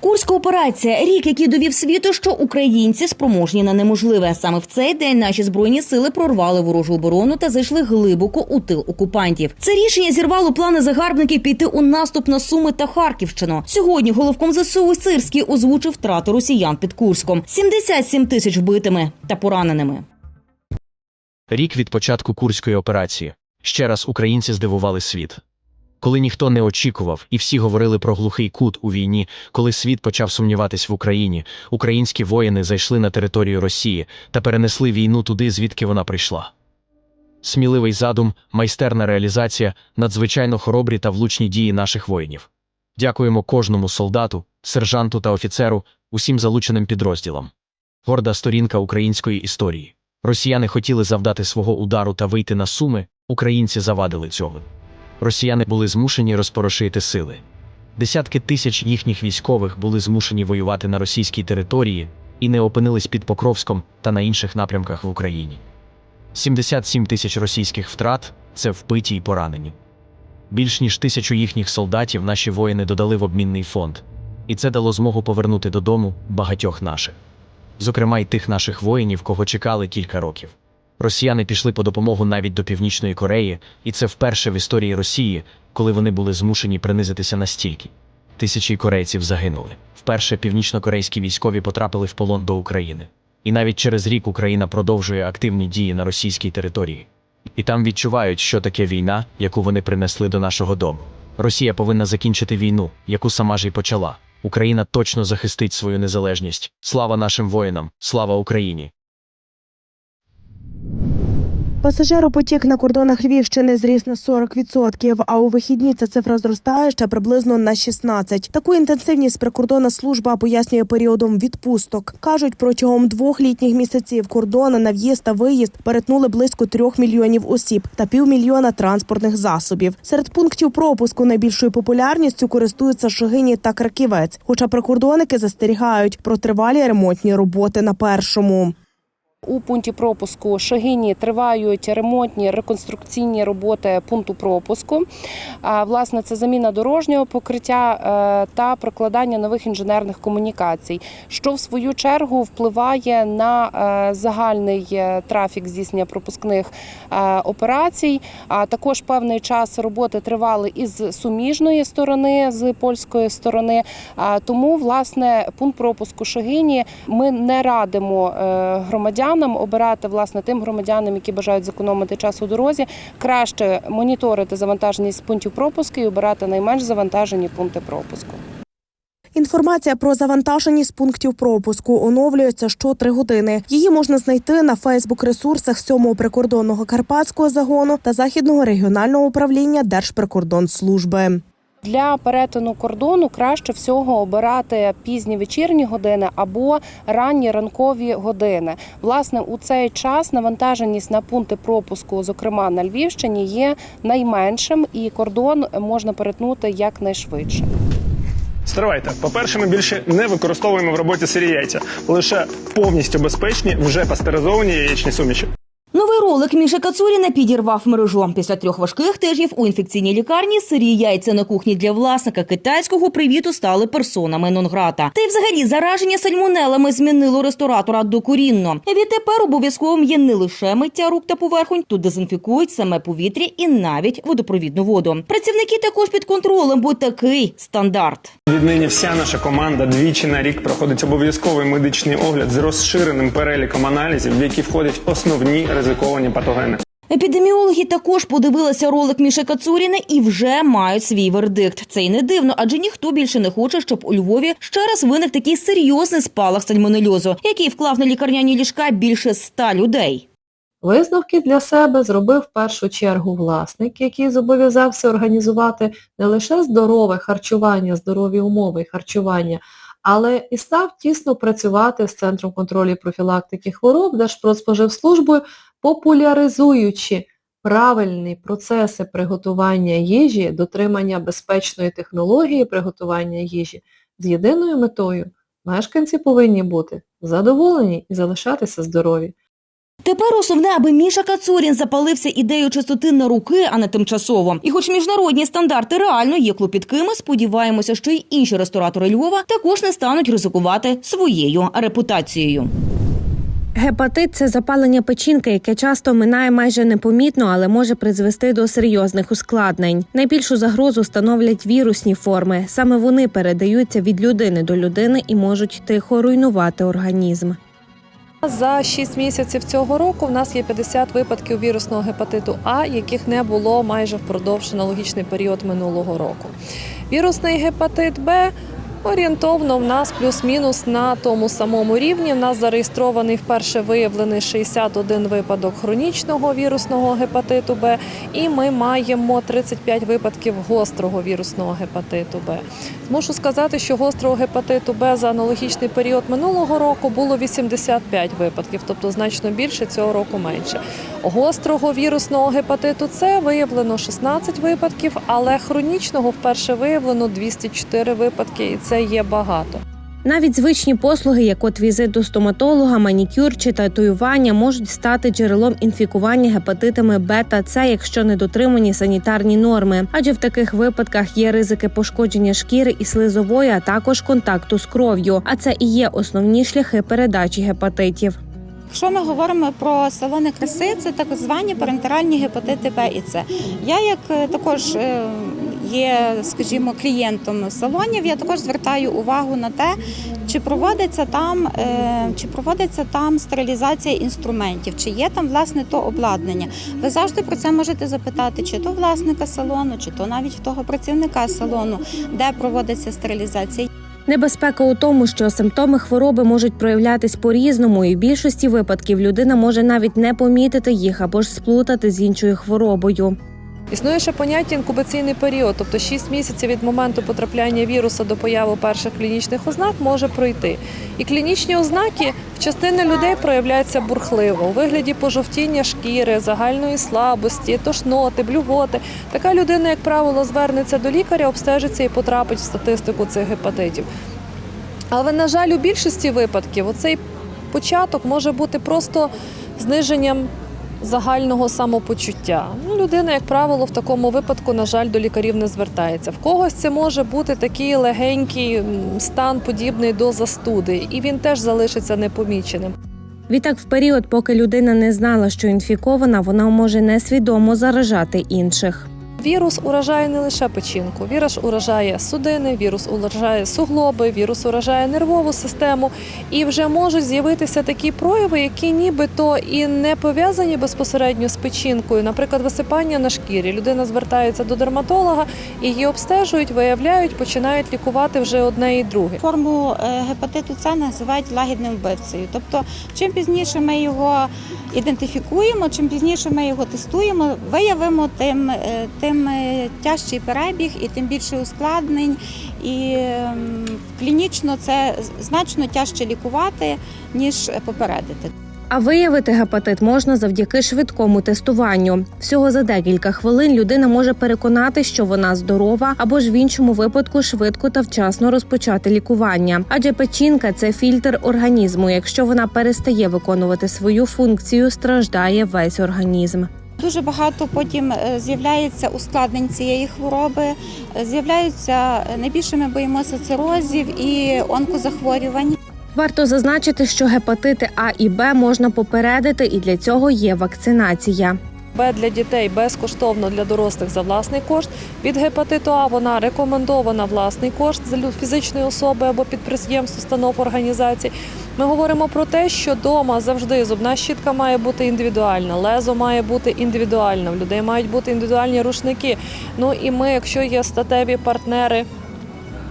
Курська операція рік, який довів світу, що українці спроможні на неможливе. Саме в цей день наші збройні сили прорвали ворожу оборону та зайшли глибоко у тил окупантів. Це рішення зірвало плани загарбників піти у наступ на Суми та Харківщину. Сьогодні головком ЗСУ Сирський озвучив втрату росіян під Курском: 77 тисяч вбитими та пораненими. Рік від початку курської операції. Ще раз українці здивували світ. Коли ніхто не очікував, і всі говорили про глухий кут у війні, коли світ почав сумніватись в Україні, українські воїни зайшли на територію Росії та перенесли війну туди, звідки вона прийшла. Сміливий задум, майстерна реалізація, надзвичайно хоробрі та влучні дії наших воїнів. Дякуємо кожному солдату, сержанту та офіцеру, усім залученим підрозділам. Горда сторінка української історії. Росіяни хотіли завдати свого удару та вийти на суми, українці завадили цього. Росіяни були змушені розпорошити сили. Десятки тисяч їхніх військових були змушені воювати на російській території і не опинились під Покровськом та на інших напрямках в Україні. 77 тисяч російських втрат це вбиті й поранені. Більш ніж тисячу їхніх солдатів наші воїни додали в обмінний фонд, і це дало змогу повернути додому багатьох наших зокрема й тих наших воїнів, кого чекали кілька років. Росіяни пішли по допомогу навіть до Північної Кореї, і це вперше в історії Росії, коли вони були змушені принизитися настільки. Тисячі корейців загинули. Вперше північнокорейські військові потрапили в полон до України. І навіть через рік Україна продовжує активні дії на російській території. І там відчувають, що таке війна, яку вони принесли до нашого дому. Росія повинна закінчити війну, яку сама ж і почала. Україна точно захистить свою незалежність. Слава нашим воїнам, слава Україні! Пасажиропотік на кордонах Львівщини зріс на 40%, а у вихідні ця цифра зростає ще приблизно на 16%. Таку інтенсивність прикордонна служба пояснює періодом відпусток. Кажуть, протягом двох літніх місяців кордони на в'їзд та виїзд перетнули близько трьох мільйонів осіб та півмільйона транспортних засобів. Серед пунктів пропуску найбільшою популярністю користуються Шогині та Краківець. Хоча прикордонники застерігають про тривалі ремонтні роботи на першому. У пункті пропуску Шагині тривають ремонтні реконструкційні роботи пункту пропуску. А, Власне, це заміна дорожнього покриття е, та прокладання нових інженерних комунікацій, що в свою чергу впливає на е, загальний е, трафік здійснення пропускних операцій. А також певний час роботи тривали із суміжної сторони, з польської сторони. А, Тому, власне, пункт пропуску Шагині ми не радимо е, громадянам обирати власне тим громадянам, які бажають зекономити час у дорозі, краще моніторити завантаженість пунктів пропуску і обирати найменш завантажені пункти пропуску. Інформація про завантаженість пунктів пропуску оновлюється що три години. Її можна знайти на Фейсбук-ресурсах 7-го прикордонного карпатського загону та західного регіонального управління Держприкордонслужби. Для перетину кордону краще всього обирати пізні вечірні години або ранні ранкові години. Власне, у цей час навантаженість на пункти пропуску, зокрема на Львівщині, є найменшим, і кордон можна перетнути якнайшвидше. Стривайте. По-перше, ми більше не використовуємо в роботі сирі яйця, лише повністю безпечні, вже пастеризовані яєчні суміші. Новий ролик Міші Кацуріна підірвав мережу. Після трьох важких тижнів у інфекційній лікарні сирі яйця на кухні для власника китайського привіту стали персонами Нонграта. Та й взагалі зараження сальмонелами змінило ресторатора докорінно. Відтепер обов'язковим є не лише миття рук та поверхонь, тут дезінфікують саме повітря і навіть водопровідну воду. Працівники також під контролем, бо такий стандарт. Віднині вся наша команда двічі на рік проходить обов'язковий медичний огляд з розширеним переліком аналізів, в які входять основні ризиковані патогени. Епідеміологи також подивилися ролик Міші Кацуріна і вже мають свій вердикт. Це й не дивно, адже ніхто більше не хоче, щоб у Львові ще раз виник такий серйозний спалах сальмонельозу, який вклав на лікарняні ліжка більше ста людей. Висновки для себе зробив в першу чергу власник, який зобов'язався організувати не лише здорове харчування, здорові умови харчування, але і став тісно працювати з Центром контролю і профілактики хвороб Держпродспоживслужбою, популяризуючи правильні процеси приготування їжі, дотримання безпечної технології приготування їжі з єдиною метою. Мешканці повинні бути задоволені і залишатися здорові. Тепер основне, аби Міша Кацурін запалився ідеєю чистоти на руки, а не тимчасово. І хоч міжнародні стандарти реально є клопіткими, сподіваємося, що й інші ресторатори Львова також не стануть ризикувати своєю репутацією. Гепатит це запалення печінки, яке часто минає майже непомітно, але може призвести до серйозних ускладнень. Найбільшу загрозу становлять вірусні форми. Саме вони передаються від людини до людини і можуть тихо руйнувати організм. За 6 місяців цього року в нас є 50 випадків вірусного гепатиту А, яких не було майже впродовж аналогічний період минулого року. Вірусний гепатит Б орієнтовно в нас плюс-мінус на тому самому рівні. В нас зареєстрований вперше виявлений 61 випадок хронічного вірусного гепатиту Б, і ми маємо 35 випадків гострого вірусного гепатиту Б. Мушу сказати, що гострого гепатиту Б за аналогічний період минулого року було 85 випадків, тобто значно більше цього року менше. Гострого вірусного гепатиту С виявлено 16 випадків, але хронічного вперше виявлено 204 випадки, і це є багато. Навіть звичні послуги, як от візит до стоматолога, манікюр чи татуювання, можуть стати джерелом інфікування гепатитами Б та С, якщо не дотримані санітарні норми. Адже в таких випадках є ризики пошкодження шкіри і слизової, а також контакту з кров'ю. А це і є основні шляхи передачі гепатитів. Якщо ми говоримо про салони краси, це так звані парентеральні гепатити Б і С. Я як е, також е, є, скажімо, клієнтом салонів, я також звертаю увагу на те, чи проводиться там, е, чи проводиться там стерилізація інструментів, чи є там власне то обладнання. Ви завжди про це можете запитати, чи то власника салону, чи то навіть того працівника салону, де проводиться стерилізація. Небезпека у тому, що симптоми хвороби можуть проявлятись по-різному, і в більшості випадків людина може навіть не помітити їх або ж сплутати з іншою хворобою. Існує ще поняття інкубаційний період, тобто 6 місяців від моменту потрапляння віруса до появи перших клінічних ознак може пройти. І клінічні ознаки в частини людей проявляються бурхливо у вигляді пожовтіння шкіри, загальної слабості, тошноти, блювоти. Така людина, як правило, звернеться до лікаря, обстежиться і потрапить в статистику цих гепатитів. Але, на жаль, у більшості випадків оцей початок може бути просто зниженням загального самопочуття. Ну, людина, як правило, в такому випадку, на жаль, до лікарів не звертається. В когось це може бути такий легенький стан, подібний до застуди, і він теж залишиться непоміченим. Відтак, в період, поки людина не знала, що інфікована, вона може несвідомо заражати інших. Вірус уражає не лише печінку, вірус уражає судини, вірус уражає суглоби, вірус уражає нервову систему, і вже можуть з'явитися такі прояви, які нібито і не пов'язані безпосередньо з печінкою. Наприклад, висипання на шкірі. Людина звертається до дерматолога, її обстежують, виявляють, починають лікувати вже одне і друге. Форму е, гепатиту С називають лагідним вбивцею. Тобто, чим пізніше ми його ідентифікуємо, чим пізніше ми його тестуємо, виявимо, тим, е, тим е, тяжчий перебіг і тим більше ускладнень. І ем, клінічно це значно тяжче лікувати, ніж попередити. А виявити гепатит можна завдяки швидкому тестуванню. Всього за декілька хвилин людина може переконати, що вона здорова, або ж в іншому випадку швидко та вчасно розпочати лікування. Адже печінка це фільтр організму. Якщо вона перестає виконувати свою функцію, страждає весь організм. Дуже багато потім е, з'являється ускладнень цієї хвороби. З'являються е, найбільше ми боїмося цирозів і онкозахворювань. Варто зазначити, що гепатити А і Б можна попередити, і для цього є вакцинація. Б для дітей безкоштовно для дорослих за власний кошт. Від гепатиту А вона рекомендована власний кошт за фізичної особи або підприємств, установ організацій. Ми говоримо про те, що вдома завжди зубна щітка має бути індивідуальна, лезо має бути індивідуальне, в людей мають бути індивідуальні рушники. Ну і ми, якщо є статеві партнери.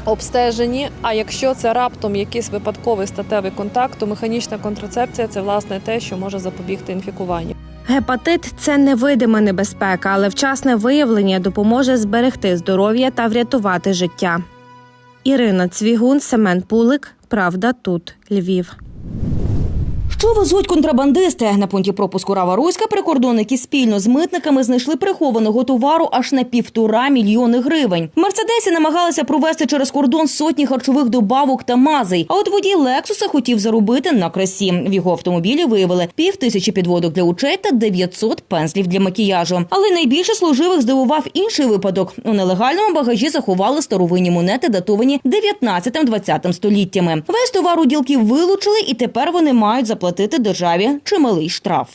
Обстежені, а якщо це раптом якийсь випадковий статевий контакт, то механічна контрацепція це власне те, що може запобігти інфікуванню. Гепатит це невидима небезпека, але вчасне виявлення допоможе зберегти здоров'я та врятувати життя. Ірина Цвігун, Семен Пулик. Правда, тут Львів. Що везуть контрабандисти? На пункті пропуску Рава Руська прикордонники спільно з митниками знайшли прихованого товару аж на півтора мільйони гривень. Мерседесі намагалися провести через кордон сотні харчових добавок та мазей. А от водій Лексуса хотів заробити на красі. В його автомобілі виявили пів тисячі підводок для очей та 900 пензлів для макіяжу. Але найбільше служивих здивував інший випадок. У нелегальному багажі заховали старовинні монети, датовані 19-20 століттями. Весь товар у ділків вилучили, і тепер вони мають заплатити державі чималий штраф.